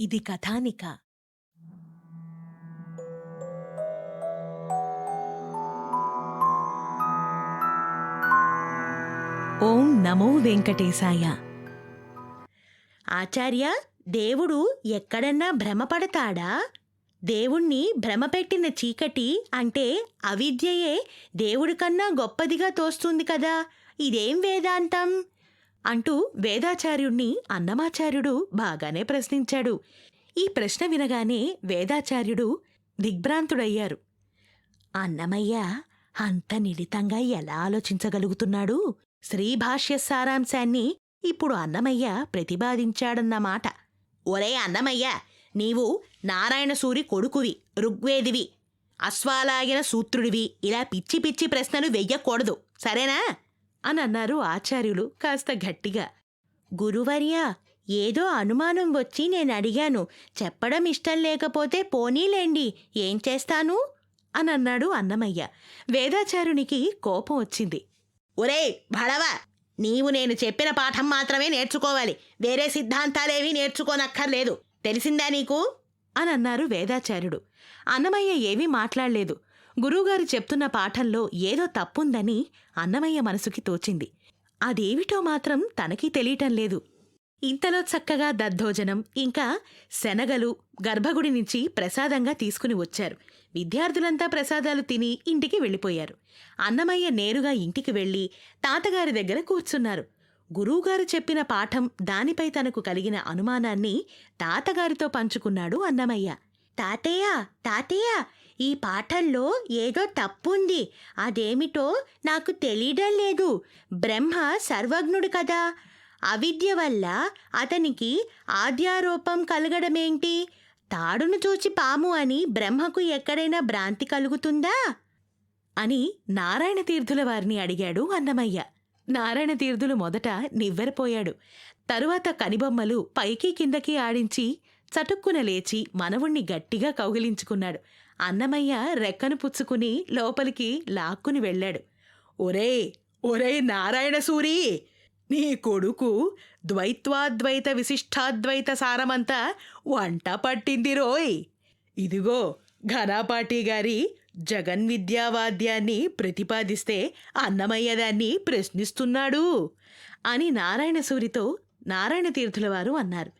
ఇది కథానిక. ఓం నమో వెంకటేశాయ. ఆచార్య దేవుడు ఎక్కడన్నా భ్రమపడతాడా? దేవుణ్ణి భ్రమపెట్టిన చీకటి అంటే అవిద్యయే దేవుడి కన్నా గొప్పదిగా తోస్తుంది కదా? ఇదేం వేదాంతం? అంటూ వేదాచార్యుణ్ణి అన్నమాచార్యుడు బాగానే ప్రశ్నించాడు. ఈ ప్రశ్న వినగానే వేదాచార్యుడు దిగ్భ్రాంతుడయ్యారు. అన్నమయ్య అంత నిడితంగా ఎలా ఆలోచించగలుగుతున్నాడు? శ్రీభాష్య సారాంశాన్ని ఇప్పుడు అన్నమయ్య ప్రతిపాదించాడన్నమాట. ఒరే అన్నమయ్య నీవు నారాయణసూరి కొడుకువి ఋగ్వేదివి అశ్వాలాగిన సూత్రుడివి ఇలా పిచ్చి పిచ్చి ప్రశ్నలు వెయ్యకూడదు. సరేనా? అని అన్నారు ఆచార్యులు కాస్త గట్టిగా. గురువర్యా ఏదో అనుమానం వచ్చి నేను అడిగాను చెప్పడం ఇష్టం లేకపోతే పోనీలేండి ఏం చేస్తాను? అని అన్నాడు అన్నమయ్య. వేదాచారునికి కోపం వచ్చింది. ఒరే భడవ నీవు నేను చెప్పిన పాఠం మాత్రమే నేర్చుకోవాలి. వేరే సిద్ధాంతాలేవీ నేర్చుకోనక్కర్లేదు. తెలిసిందా నీకు? అని అన్నారు వేదాచార్యుడు. అన్నమయ్య ఏమీ మాట్లాడలేదు. గురువుగారు చెప్తున్న పాఠంలో ఏదో తప్పుందని అన్నమయ్య మనసుకి తోచింది. అదేమిటో మాత్రం తనకి తెలియటం లేదు. ఇంతలో చక్కగా దద్దోజనం ఇంకా శనగలు గర్భగుడి నుంచి ప్రసాదంగా తీసుకుని వచ్చారు. విద్యార్థులంతా ప్రసాదాలు తిని ఇంటికి వెళ్ళిపోయారు. అన్నమయ్య నేరుగా ఇంటికి వెళ్ళి తాతగారి దగ్గర కూర్చున్నారు. గురువుగారు చెప్పిన పాఠం దానిపై తనకు కలిగిన అనుమానాన్ని తాతగారితో పంచుకున్నాడు అన్నమయ్య. తాతయ్య తాతయ్య ఈ పాఠంలో ఏదో తప్పుంది. అదేమిటో నాకు తెలియడం లేదు. బ్రహ్మ సర్వజ్ఞుడు కదా. అవిద్య వల్ల అతనికి ఆద్యారూపం కలగడమేంటి? తాడును చూచి పాము అని బ్రహ్మకు ఎక్కడైనా భ్రాంతి కలుగుతుందా? అని నారాయణ తీర్థుల వారిని అడిగాడు అన్నమయ్య. నారాయణ తీర్థులు మొదట నివ్వెరపోయాడు. తరువాత కనిబొమ్మలు పైకి కిందకి ఆడించి చటుక్కున లేచి మనవుణ్ణి గట్టిగా కౌగిలించుకున్నాడు. అన్నమయ్య రెక్కను పుచ్చుకుని లోపలికి లాక్కుని వెళ్ళాడు. ఒరే ఒరే నారాయణ సూరి నీ కొడుకు ద్వైత్వాద్వైత విశిష్టాద్వైత సారమంతా వంట పట్టింది రోయ్. ఇదిగో ఘనాపాటి గారి జగన్విద్యావాద్యాన్ని ప్రతిపాదిస్తే అన్నమయ్య దాన్ని ప్రశ్నిస్తున్నాడు అని నారాయణసూరితో నారాయణ తీర్థులవారు అన్నారు.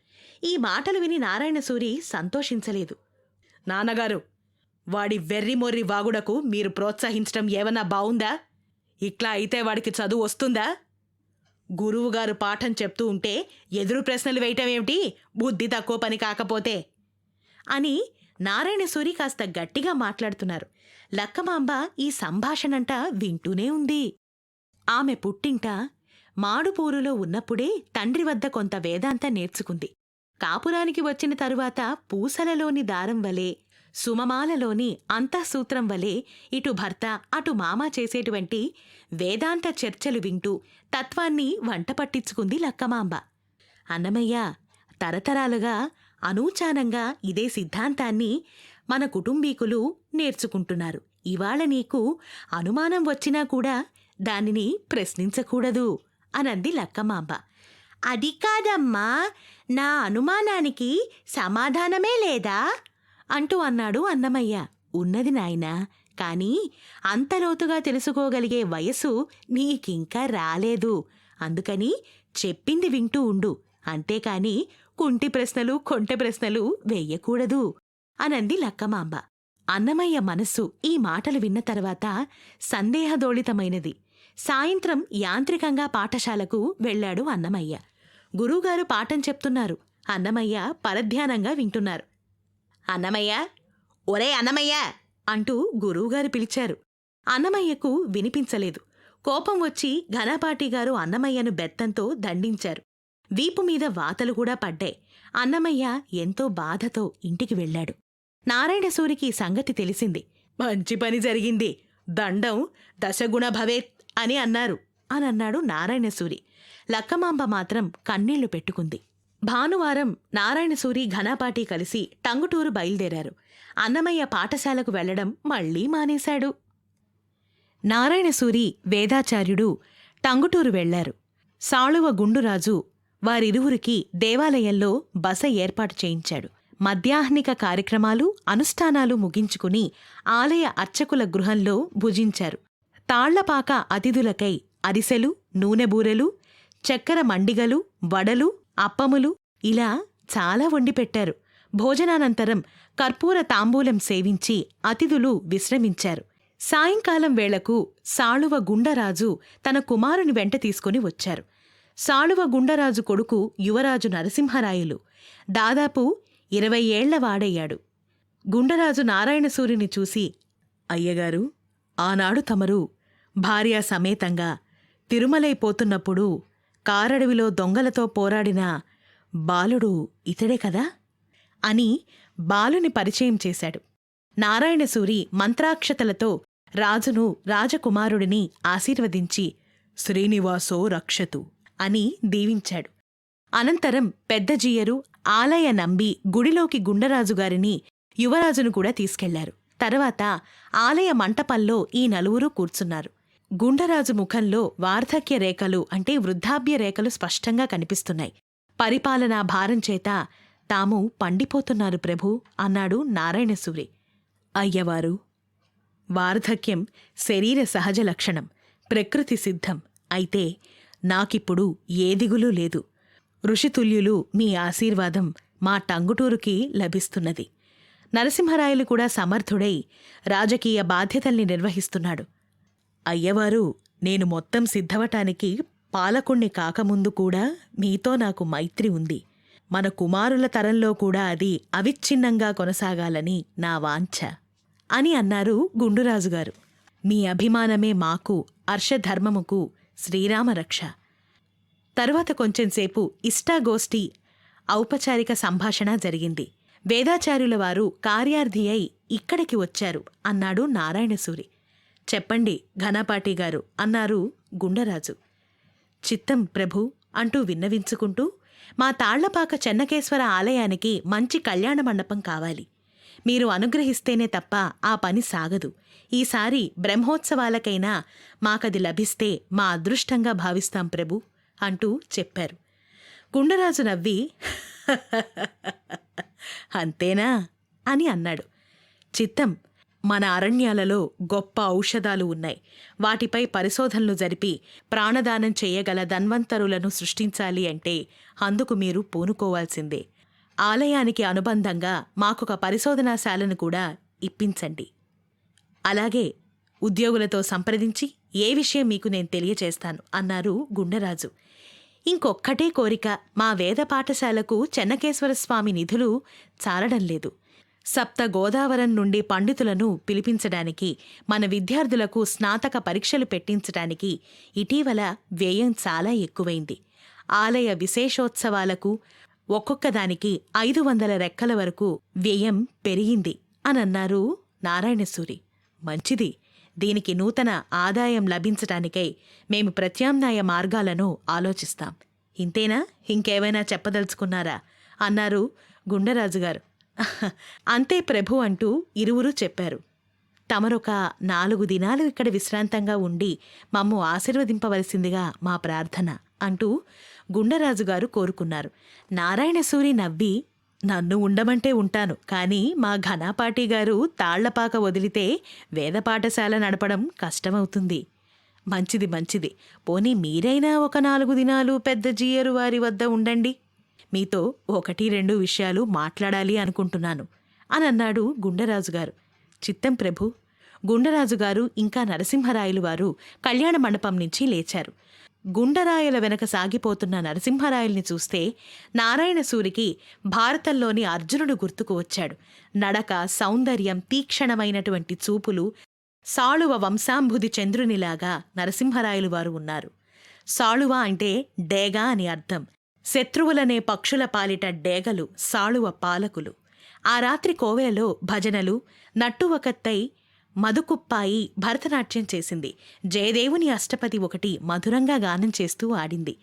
ఈ మాటలు విని నారాయణసూరి సంతోషించలేదు. నాన్నగారు వాడి వెర్రిమొర్రి వాగుడకు మీరు ప్రోత్సహించడం ఏమన్నా బావుందా? ఇట్లా అయితే వాడికి చదువు వస్తుందా? గురువుగారు పాఠం చెప్తూ ఉంటే ఎదురు ప్రశ్నలు వేయటం ఏమిటి బుద్ధి తక్కువ పని కాకపోతే. అని నారాయణసూరి కాస్త గట్టిగా మాట్లాడుతున్నారు. లక్కమాంబ ఈ సంభాషణంట వింటూనే ఉంది. ఆమె పుట్టింట మాడుపూరులో ఉన్నప్పుడే తండ్రి వద్ద కొంత వేదాంత నేర్చుకుంది. కాపురానికి వచ్చిన తరువాత పూసలలోని దారం వలె సుమమాలలోని అంతఃసూత్రం వలె ఇటు భర్త అటు మామ చేసేటువంటి వేదాంత చర్చలు వింటూ తత్వాన్ని వంట పట్టించుకుంది లక్కమాంబ. అన్నమయ్య తరతరాలుగా అనూచానంగా ఇదే సిద్ధాంతాన్ని మన కుటుంబీకులు నేర్చుకుంటున్నారు. ఇవాళ నీకు అనుమానం వచ్చినా కూడా దానిని ప్రశ్నించకూడదు అనంది లక్కమాంబ. అది కాదమ్మా నా అనుమానానికి సమాధానమే లేదా? అంటూ అన్నాడు అన్నమయ్య. ఉన్నది నాయనా కాని అంత లోతుగా తెలుసుకోగలిగే వయసు నీకింకా రాలేదు. అందుకని చెప్పింది వింటూ ఉండు. అంతేకాని కుంటి ప్రశ్నలు కొంటె ప్రశ్నలు వెయ్యకూడదు అనంది లక్కమాంబ. అన్నమయ్య మనస్సు ఈ మాటలు విన్న తర్వాత సందేహదోళితమైనది. సాయంత్రం యాంత్రికంగా పాఠశాలకు వెళ్ళాడు అన్నమయ్య. గురువుగారు పాఠం చెప్తున్నారు. అన్నమయ్య పరధ్యానంగా వింటున్నారు. అన్నమయ్య ఒరే అన్నమయ్య అంటూ గురువుగారు పిలిచారు. అన్నమయ్యకు వినిపించలేదు. కోపం వచ్చి ఘనపాటిగారు అన్నమయ్యను బెత్తంతో దండించారు. వీపు మీద వాతలు కూడా పడ్డాయి. అన్నమయ్య ఎంతో బాధతో ఇంటికి వెళ్ళాడు. నారాయణసూరికి సంగతి తెలిసింది. మంచి పని జరిగింది. దండం దశగుణ భవేత్ అని అన్నారు. అని అన్నాడు నారాయణసూరి లక్కమాంబ మాత్రం కన్నీళ్ళు పెట్టుకుంది. భానువారం నారాయణసూరి ఘనాపాటి కలిసి టంగుటూరు బయలుదేరారు. అన్నమయ్య పాఠశాలకు వెళ్ళడం మళ్ళీ మానేశాడు. నారాయణసూరి వేదాచార్యుడు టంగుటూరు వెళ్ళారు సాళువ గుండురాజు వారిరువురికి దేవాలయంలో బస ఏర్పాటు చేయించాడు. మధ్యాహ్నిక కార్యక్రమాలు అనుష్ఠానాలు ముగించుకుని ఆలయ అర్చకుల గృహంలో భుజించారు. తాళ్ళపాక అతిథులకై అరిసెలు నూనెబూరెలు చక్కెర మండిగలు వడలు అప్పములు ఇలా చాలా వండిపెట్టారు భోజనానంతరం కర్పూర తాంబూలం సేవించి అతిథులు విశ్రమించారు. సాయంకాలం వేళకు సాళువ గుండరాజు తన కుమారుని వెంట తీసుకుని వచ్చారు. సాళువ గుండరాజు కొడుకు యువరాజు నరసింహరాయలు దాదాపు ఇరవై ఏళ్ళ వాడయ్యాడు. గుండరాజు నారాయణసూరిని చూసి అయ్యగారు ఆనాడు తమరు భార్యా సమేతంగా తిరుమలైపోతున్నప్పుడు కారడవిలో దొంగలతో పోరాడిన బాలుడు ఇతడే కదా? అని బాలుని పరిచయం చేశాడు. నారాయణసూరి మంత్రాక్షతలతో రాజును రాజకుమారుడిని ఆశీర్వదించి శ్రీనివాసో రక్షతు అని దీవించాడు. అనంతరం పెద్దజీయరు ఆలయ నంబి గుడిలోకి గుండరాజుగారిని యువరాజును కూడా తీసుకెళ్ళారు. తర్వాత ఆలయ మంటపంలో ఈ నలుగురు కూర్చున్నారు. గుండరాజు ముఖంలో వార్ధక్య రేఖలు అంటే వృద్ధాప్య రేఖలు స్పష్టంగా కనిపిస్తున్నాయి. పరిపాలనా భారం చేత తాము పండిపోతున్నారు ప్రభు అన్నాడు నారాయణసూరి అయ్యవారు! వార్ధక్యం శరీర సహజ లక్షణం ప్రకృతి సిద్ధం. అయితే నాకిప్పుడు ఏ దిగులు లేదు. ఋషితుల్యులు మీ ఆశీర్వాదం మా టంగుటూరుకి లభిస్తున్నది. నరసింహరాయలు కూడా సమర్థుడై రాజకీయ బాధ్యతల్ని నిర్వహిస్తున్నాడు. అయ్యవారు నేను మొత్తం సిద్ధవటానికి పాలకుణ్ణి కాకముందు కూడా మీతో నాకు మైత్రి ఉంది. మన కుమారుల తరంలో కూడా అది అవిచ్ఛిన్నంగా కొనసాగాలని నా వాంఛ అని అన్నారు గుండురాజుగారు. మీ అభిమానమే మాకు అర్షధర్మముకు శ్రీరామరక్ష. తరువాత కొంచెంసేపు ఇష్టాగోష్ఠి ఔపచారిక సంభాషణ జరిగింది. వేదాచార్యుల వారు కార్యార్థి అయి ఇక్కడికి వచ్చారు అన్నాడు నారాయణసూరి. చెప్పండి ఘనపాటి గారు అన్నారు గుండరాజు. చిత్తం ప్రభు అంటూ విన్నవించుకుంటూ మా తాళ్ళపాక చెన్నకేశ్వర ఆలయానికి మంచి కళ్యాణ మండపం కావాలి. మీరు అనుగ్రహిస్తేనే తప్ప ఆ పని సాగదు. ఈసారి బ్రహ్మోత్సవాలకైనా మాకది లభిస్తే మా అదృష్టంగా భావిస్తాం ప్రభు అంటూ చెప్పారు. గుండరాజు నవ్వి అంతేనా? అని అన్నాడు. చిత్తం మన అరణ్యాలలో గొప్ప ఔషధాలు ఉన్నాయి. వాటిపై పరిశోధనలు జరిపి ప్రాణదానం చేయగల ధన్వంతరులను సృష్టించాలి అంటే అందుకు మీరు పూనుకోవాల్సిందే. ఆలయానికి అనుబంధంగా మాకొక పరిశోధనాశాలను కూడా ఇప్పించండి. అలాగే ఉద్యోగులతో సంప్రదించి ఏ విషయం మీకు నేను తెలియచేస్తాను అన్నారు గుండరాజు. ఇంకొక్కటే కోరిక మా వేద పాఠశాలకు చెన్నకేశ్వర స్వామి నిధులు చాలడం లేదు. సప్త గోదావరం నుండి పండితులను పిలిపించడానికి మన విద్యార్థులకు స్నాతక పరీక్షలు పెట్టించడానికి ఇటీవల వ్యయం చాలా ఎక్కువైంది. ఆలయ విశేషోత్సవాలకు ఒక్కొక్కదానికి ఐదు వందల రెక్కల వరకు వ్యయం పెరిగింది అనన్నారు నారాయణసూరి. మంచిది. దీనికి నూతన ఆదాయం లభించటానికై మేము ప్రత్యామ్నాయ మార్గాలను ఆలోచిస్తాం. ఇంతేనా? ఇంకేమైనా చెప్పదలుచుకున్నారా? అన్నారు గుండరాజుగారు. అంతే ప్రభు అంటూ ఇరువురు చెప్పారు. తమరొక నాలుగు దినాలు ఇక్కడ విశ్రాంతంగా ఉండి మమ్ము ఆశీర్వదింపవలసిందిగా మా ప్రార్థన అంటూ గుండరాజుగారు కోరుకున్నారు. నారాయణసూరి నవ్వి నన్ను ఉండమంటే ఉంటాను కానీ మా ఘనాపాటి గారు తాళ్ళపాక వదిలితే వేద పాఠశాల నడపడం కష్టమవుతుంది. మంచిది మంచిది. పోనీ మీరైనా ఒక నాలుగు దినాలు పెద్ద జీయరు వారి వద్ద ఉండండి. మీతో ఒకటి రెండు విషయాలు మాట్లాడాలి అనుకుంటున్నాను అని అన్నాడు గుండరాజుగారు. చిత్తం ప్రభు గుండరాజుగారు ఇంకా నరసింహరాయలు వారు కళ్యాణ మండపం నుంచి లేచారు. గుండరాయల వెనక సాగిపోతున్న నరసింహరాయల్ని చూస్తే నారాయణసూరికి భారతంలోని అర్జునుడు గుర్తుకు వచ్చాడు. నడక సౌందర్యం తీక్షణమైనటువంటి చూపులు సాళువ వంశాంభుది చంద్రునిలాగా నరసింహరాయలు వారు ఉన్నారు. సాళువ అంటే డేగా అని అర్థం. శత్రువులనే పక్షుల పాలిట డేగలు సాళువ పాలకులు. ఆ రాత్రి కోవెలలో భజనలు నట్టువకత్తై మధుకుప్పాయి భరతనాట్యం చేసింది. జయదేవుని అష్టపది ఒకటి మధురంగా గానం చేస్తూ ఆడింది.